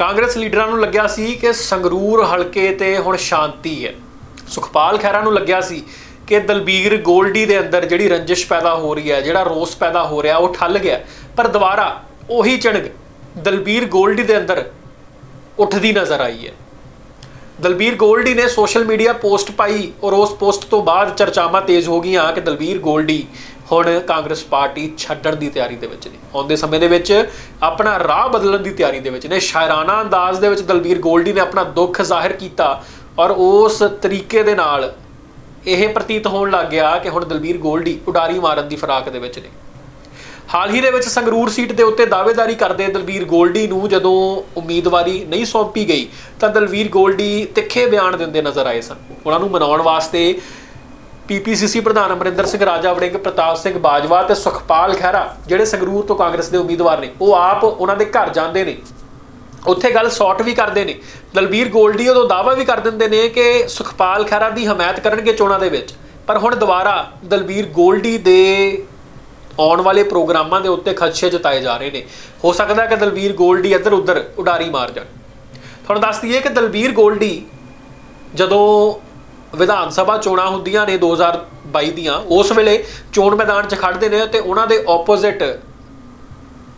ਕਾਂਗਰਸ ਲੀਡਰਾਂ ਨੂੰ ਲੱਗਿਆ ਸੀ ਕਿ ਸੰਗਰੂਰ ਹਲਕੇ ਤੇ ਹੁਣ ਸ਼ਾਂਤੀ ਹੈ। ਸੁਖਪਾਲ ਖਹਿਰਾ ਨੂੰ ਲੱਗਿਆ ਸੀ ਕਿ ਦਲਬੀਰ ਗੋਲਡੀ ਦੇ ਅੰਦਰ ਜਿਹੜੀ ਰੰਜਿਸ਼ ਪੈਦਾ ਹੋ ਰਹੀ ਹੈ, ਜਿਹੜਾ ਰੋਸ ਪੈਦਾ ਹੋ ਰਿਹਾ, ਉਹ ਠੱਲ ਗਿਆ। ਪਰ ਦੁਬਾਰਾ ਉਹੀ ਚਿਣਗ ਦਲਬੀਰ ਗੋਲਡੀ ਦੇ ਅੰਦਰ ਉੱਠਦੀ ਨਜ਼ਰ ਆਈ ਹੈ। ਦਲਬੀਰ ਗੋਲਡੀ ਨੇ ਸੋਸ਼ਲ ਮੀਡੀਆ ਪੋਸਟ ਪਾਈ ਔਰ ਉਸ ਪੋਸਟ ਤੋਂ ਬਾਅਦ ਚਰਚਾਵਾਂ ਤੇਜ਼ ਹੋ ਗਈਆਂ ਕਿ ਦਲਬੀਰ ਗੋਲਡੀ ਹੁਣ ਕਾਂਗਰਸ ਪਾਰਟੀ ਛੱਡਣ ਦੀ ਤਿਆਰੀ ਦੇ ਵਿੱਚ ਨੇ। ਆਉਂਦੇ ਸਮੇਂ ਦੇ ਵਿੱਚ ਆਪਣਾ ਰਾਹ ਬਦਲਣ ਦੀ ਤਿਆਰੀ ਦੇ ਵਿੱਚ ਨੇ। ਸ਼ਾਇਰਾਨਾ ਅੰਦਾਜ਼ ਦੇ ਵਿੱਚ ਦਲਬੀਰ ਗੋਲਡੀ ਨੇ ਆਪਣਾ ਦੁੱਖ ਜ਼ਾਹਿਰ ਕੀਤਾ ਔਰ ਉਸ ਤਰੀਕੇ ਦੇ ਨਾਲ ਇਹ ਪ੍ਰਤੀਤ ਹੋਣ ਲੱਗ ਗਿਆ ਕਿ ਹੁਣ ਦਲਬੀਰ ਗੋਲਡੀ ਉਡਾਰੀ ਮਾਰਨ ਦੀ ਫਰਾਕ ਦੇ ਵਿੱਚ ਨੇ। ਹਾਲ ਹੀ ਦੇ ਵਿੱਚ ਸੰਗਰੂਰ ਸੀਟ ਦੇ ਉੱਤੇ ਦਾਅਵੇਦਾਰੀ ਕਰਦੇ ਦਲਬੀਰ ਗੋਲਡੀ ਨੂੰ ਜਦੋਂ ਉਮੀਦਵਾਰੀ ਨਹੀਂ ਸੌਂਪੀ ਗਈ, ਤਾਂ ਦਲਬੀਰ ਗੋਲਡੀ ਤਿੱਖੇ ਬਿਆਨ ਦਿੰਦੇ ਨਜ਼ਰ ਆਏ ਸਨ। ਉਹਨਾਂ ਨੂੰ ਮਨਾਉਣ ਵਾਸਤੇ ਪੀਪੀਸੀਸੀ ਪ੍ਰਧਾਨ ਅਮਰਿੰਦਰ ਸਿੰਘ ਰਾਜਾ ਵੜਿੰਗ ਪ੍ਰਤਾਪ ਸਿੰਘ ਬਾਜਵਾ ਤੇ ਸੁਖਪਾਲ ਖਹਿਰਾ, ਜਿਹੜੇ ਸੰਗਰੂਰ ਤੋਂ ਕਾਂਗਰਸ ਦੇ ਉਮੀਦਵਾਰ ਨੇ, ਉਹ ਆਪ ਉਹਨਾਂ ਦੇ ਘਰ ਜਾਂਦੇ ਨੇ। ਉੱਥੇ ਗੱਲ ਸੌਟ ਵੀ ਕਰਦੇ ਨੇ। ਦਲਬੀਰ ਗੋਲਡੀ ਉਦੋਂ ਦਾਅਵਾ ਵੀ ਕਰ ਦਿੰਦੇ ਨੇ ਕਿ ਸੁਖਪਾਲ ਖਹਿਰਾ ਦੀ ਹਮਾਇਤ ਕਰਨਗੇ ਚੋਣਾਂ ਦੇ ਵਿੱਚ। ਪਰ ਹੁਣ ਦੁਬਾਰਾ ਦਲਬੀਰ ਗੋਲਡੀ ਦੇ ਆਉਣ ਵਾਲੇ ਪ੍ਰੋਗਰਾਮਾਂ ਦੇ ਉੱਤੇ ਖਦਸ਼ੇ ਜਤਾਏ ਜਾ ਰਹੇ ਨੇ। ਹੋ ਸਕਦਾ ਕਿ ਦਲਬੀਰ ਗੋਲਡੀ ਇੱਧਰ ਉੱਧਰ ਉਡਾਰੀ ਮਾਰ ਜਾਣ। ਤੁਹਾਨੂੰ ਦੱਸ ਦਈਏ ਕਿ ਦਲਬੀਰ ਗੋਲਡੀ ਜਦੋਂ ਵਿਧਾਨ ਸਭਾ ਚੋਣਾਂ ਹੁੰਦੀਆਂ ਨੇ 2022 ਦੀਆਂ, ਉਸ ਵੇਲੇ ਚੋਣ ਮੈਦਾਨ 'ਚ ਖੜਦੇ ਨੇ ਤੇ ਉਹਨਾਂ ਦੇ ਆਪੋਜ਼ਿਟ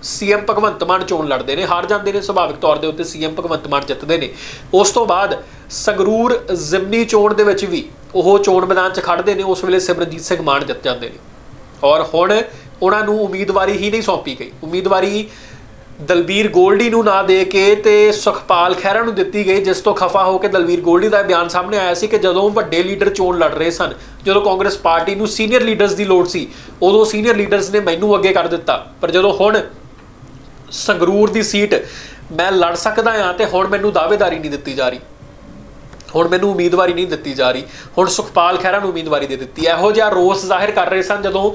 ਸੀਐਮ ਭਗਵੰਤ ਮਾਨ ਚੋਣ ਲੜਦੇ ਨੇ, ਹਾਰ ਜਾਂਦੇ ਨੇ ਸੁਭਾਵਿਕ ਤੌਰ ਦੇ ਉੱਤੇ ਸੀਐਮ ਭਗਵੰਤ ਮਾਨ ਜਿੱਤਦੇ ਨੇ। ਉਸ ਤੋਂ ਬਾਅਦ ਸੰਗਰੂਰ ਜ਼ਿਮਨੀ ਚੋਣ ਦੇ ਵਿੱਚ ਵੀ ਉਹ ਚੋਣ ਮੈਦਾਨ 'ਚ ਖੜਦੇ ਨੇ, ਉਸ ਵੇਲੇ ਸਿਮਰਨਜੀਤ ਸਿੰਘ ਮਾਨ ਜਿੱਤ ਜਾਂਦੇ ਨੇ। ਔਰ ਹੁਣ ਉਹਨਾਂ ਨੂੰ ਉਮੀਦਵਾਰੀ ਹੀ ਨਹੀਂ ਸੌਂਪੀ ਗਈ। ਉਮੀਦਵਾਰੀ ਦਲਬੀਰ ਗੋਲਡੀ ਨੂੰ ਨਾ ਦੇ ਕੇ ਤੇ ਸੁਖਪਾਲ ਖਹਿਰਾ ਨੂੰ ਦਿੱਤੀ ਗਈ, ਜਿਸ ਤੋਂ ਖਫਾ ਹੋ ਕੇ ਦਲਬੀਰ ਗੋਲਡੀ ਦਾ ਬਿਆਨ ਸਾਹਮਣੇ ਆਇਆ ਸੀ ਕਿ ਜਦੋਂ ਵੱਡੇ ਲੀਡਰ ਚੋਣ ਲੜ ਰਹੇ ਸਨ, ਜਦੋਂ ਕਾਂਗਰਸ ਪਾਰਟੀ ਨੂੰ ਸੀਨੀਅਰ ਲੀਡਰਸ ਦੀ ਲੋੜ ਸੀ, ਉਦੋਂ ਸੀਨੀਅਰ ਲੀਡਰਸ ਨੇ ਮੈਨੂੰ ਅੱਗੇ ਕਰ ਦਿੱਤਾ। ਪਰ ਜਦੋਂ ਹੁਣ ਸੰਗਰੂਰ ਦੀ ਸੀਟ ਮੈਂ ਲੜ ਸਕਦਾ ਹਾਂ ਤੇ ਹੁਣ ਮੈਨੂੰ ਦਾਅਵੇਦਾਰੀ ਨਹੀਂ ਦਿੱਤੀ ਜਾ ਰਹੀ। ਹੁਣ ਮੈਨੂੰ ਉਮੀਦਵਾਰੀ ਨਹੀਂ ਦਿੱਤੀ ਜਾ ਰਹੀ। ਹੁਣ ਸੁਖਪਾਲ ਖਹਿਰਾ ਨੂੰ ਉਮੀਦਵਾਰੀ ਦੇ ਦਿੱਤੀ। ਇਹੋ ਜਿਹਾ ਰੋਸ ਜ਼ਾਹਿਰ ਕਰ ਰਹੇ ਸਨ ਜਦੋਂ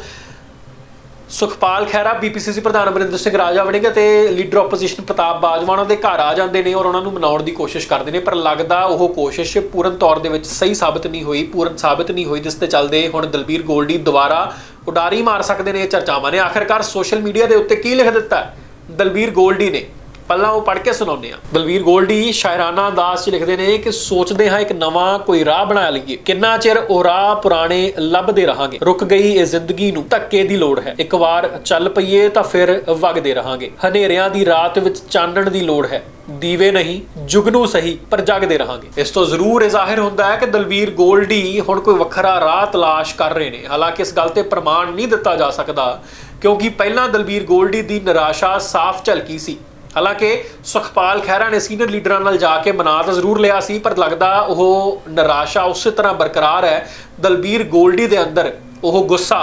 ਸੁਖਪਾਲ ਖਹਿਰਾ ਬੀਪੀਸੀਸੀ ਪ੍ਰਧਾਨ ਅਮਰਿੰਦਰ ਸਿੰਘ ਰਾਜਾ ਵੜਿੰਗ ਤੇ ਲੀਡਰ ਆਪੋਜੀਸ਼ਨ ਪ੍ਰਤਾਪ ਬਾਜਵਾ ਉਹਨਾਂ ਦੇ ਘਰ ਆ ਜਾਂਦੇ ਨੇ ਔਰ ਉਹਨਾਂ ਨੂੰ ਮਨਾਉਣ ਦੀ ਕੋਸ਼ਿਸ਼ ਕਰਦੇ ਨੇ, ਪਰ ਲੱਗਦਾ ਉਹ ਕੋਸ਼ਿਸ਼ ਪੂਰਨ ਤੌਰ ਦੇ ਵਿੱਚ ਸਹੀ ਸਾਬਤ ਨਹੀਂ ਹੋਈ, ਪੂਰਨ ਸਾਬਤ ਨਹੀਂ ਹੋਈ, ਜਿਸ ਤੇ ਚੱਲਦੇ ਹੁਣ ਦਲਬੀਰ ਗੋਲਡੀ ਦੁਬਾਰਾ ਉਡਾਰੀ ਮਾਰ ਸਕਦੇ ਨੇ ਇਹ ਚਰਚਾਵਾਂ ਨੇ। ਆਖਿਰਕਾਰ ਸੋਸ਼ਲ ਮੀਡੀਆ ਦੇ ਉੱਤੇ ਕੀ ਲਿਖ ਦਿੱਤਾ ਦਲਬੀਰ ਗੋਲਡੀ ਨੇ। ਪਹਿਲਾਂ ਉਹ ਪੜ੍ਹ ਕੇ ਸੁਣਾਉਂਦੇ ਆ ਦਲਵੀਰ ਗੋਲਡੀ ਸ਼ਾਇਰਾਨਾ ਅੰਦਾਜ਼ 'ਚ ਲਿਖਦੇ ਨੇ ਕਿ ਸੋਚਦੇ ਹਾਂ ਇੱਕ ਨਵਾਂ ਕੋਈ ਰਾਹ ਬਣਾ ਲਈਏ। ਕਿੰਨਾ ਚਿਰ ਉਹ ਰਾਹ ਪੁਰਾਣੇ ਲੱਭਦੇ ਰਹਾਂਗੇ। ਰੁਕ ਗਈ ਇਹ ਜ਼ਿੰਦਗੀ ਨੂੰ, ਧੱਕੇ ਦੀ ਲੋੜ ਹੈ। ਇੱਕ ਵਾਰ ਚੱਲ ਪਈਏ ਤਾਂ ਫਿਰ ਵਗਦੇ ਰਹਾਂਗੇ। ਹਨੇਰਿਆਂ ਦੀ ਰਾਤ ਵਿੱਚ ਚਾਨਣ ਦੀ ਲੋੜ ਹੈ। ਦੀਵੇ ਨਹੀਂ, ਜੁਗਨੂ ਸਹੀ, ਪਰ ਜਗਦੇ ਰਹਾਂਗੇ। ਇਸ ਤੋਂ ਜ਼ਰੂਰ ਇਹ ਜ਼ਾਹਿਰ ਹੁੰਦਾ ਹੈ ਕਿ ਦਲਵੀਰ ਗੋਲਡੀ ਹੁਣ ਕੋਈ ਵੱਖਰਾ ਰਾਹ ਤਲਾਸ਼ ਕਰ ਰਹੇ ਨੇ। ਹਾਲਾਂਕਿ ਇਸ ਗੱਲ ਤੇ ਪ੍ਰਮਾਣ ਨਹੀਂ ਦਿੱਤਾ ਜਾ ਸਕਦਾ, ਕਿਉਂਕਿ ਪਹਿਲਾਂ ਦਲਵੀਰ ਗੋਲਡੀ ਦੀ ਨਿਰਾਸ਼ਾ ਸਾਫ਼ ਝਲਕੀ ਸੀ। ਹਾਲਾਂਕਿ ਸੁਖਪਾਲ ਖਹਿਰਾ ਨੇ ਸੀਨੀਅਰ ਲੀਡਰਾਂ ਨਾਲ ਜਾ ਕੇ ਮਨਾ ਤਾਂ ਜ਼ਰੂਰ ਲਿਆ ਸੀ, ਪਰ ਲੱਗਦਾ ਉਹ ਨਿਰਾਸ਼ਾ ਉਸੇ ਤਰ੍ਹਾਂ ਬਰਕਰਾਰ ਹੈ। ਦਲਬੀਰ ਗੋਲਡੀ ਦੇ ਅੰਦਰ ਉਹ ਗੁੱਸਾ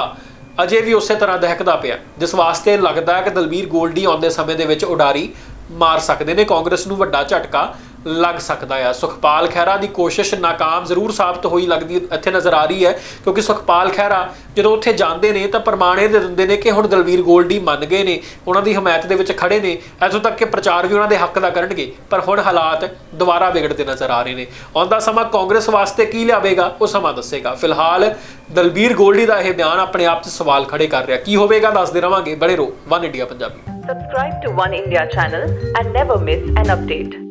ਅਜੇ ਵੀ ਉਸੇ ਤਰ੍ਹਾਂ ਦਹਿਕਦਾ ਪਿਆ। ਜਿਸ ਵਾਸਤੇ ਲੱਗਦਾ ਹੈ ਕਿ ਦਲਬੀਰ ਗੋਲਡੀ ਆਉਂਦੇ ਸਮੇਂ ਦੇ ਵਿੱਚ ਉਡਾਰੀ ਮਾਰ ਸਕਦੇ ਨੇ। ਕਾਂਗਰਸ ਨੂੰ ਵੱਡਾ ਝਟਕਾ ਲੱਗ ਸਕਦਾ ਆ। ਸੁਖਪਾਲ ਖਹਿਰਾ ਦੀ ਕੋਸ਼ਿਸ਼ ਨਾਕਾਮ ਜ਼ਰੂਰ ਸਾਬਤ ਹੋਈ ਲੱਗਦੀ ਇੱਥੇ ਨਜ਼ਰ ਆ ਰਹੀ ਹੈ, ਕਿਉਂਕਿ ਸੁਖਪਾਲ ਖਹਿਰਾ ਜਦੋਂ ਉੱਥੇ ਜਾਂਦੇ ਨੇ ਤਾਂ ਪ੍ਰਮਾਣੇ ਦੇ ਦਿੰਦੇ ਨੇ ਕਿ ਹੁਣ ਦਲਵੀਰ ਗੋਲਡੀ ਮੰਨ ਗਏ ਨੇ, ਉਹਨਾਂ ਦੀ ਹਮਾਇਤ ਦੇ ਵਿੱਚ ਖੜੇ ਨੇ, ਇੱਥੋਂ ਤੱਕ ਕਿ ਪ੍ਰਚਾਰ ਵੀ ਉਹਨਾਂ ਦੇ ਹੱਕ ਦਾ ਕਰਨਗੇ, ਪਰ ਹੁਣ ਹਾਲਾਤ ਦੁਬਾਰਾ ਵਿਗੜਦੇ ਨਜ਼ਰ ਆ ਰਹੇ ਨੇ। ਆਉਂਦਾ ਸਮਾਂ ਕਾਂਗਰਸ ਵਾਸਤੇ ਕੀ ਲਿਆਵੇਗਾ, ਉਹ ਸਮਾਂ ਦੱਸੇਗਾ। ਫਿਲਹਾਲ ਦਲਬੀਰ ਗੋਲਡੀ ਦਾ ਇਹ ਬਿਆਨ ਆਪਣੇ ਆਪ 'ਚ ਸਵਾਲ ਖੜੇ ਕਰ ਰਿਹਾ। ਕੀ ਹੋਵੇਗਾ, ਦੱਸਦੇ ਰਵਾਂਗੇ। ਬੜੇ ਰੋ One India Punjabi. Subscribe to One India channel and never miss an update.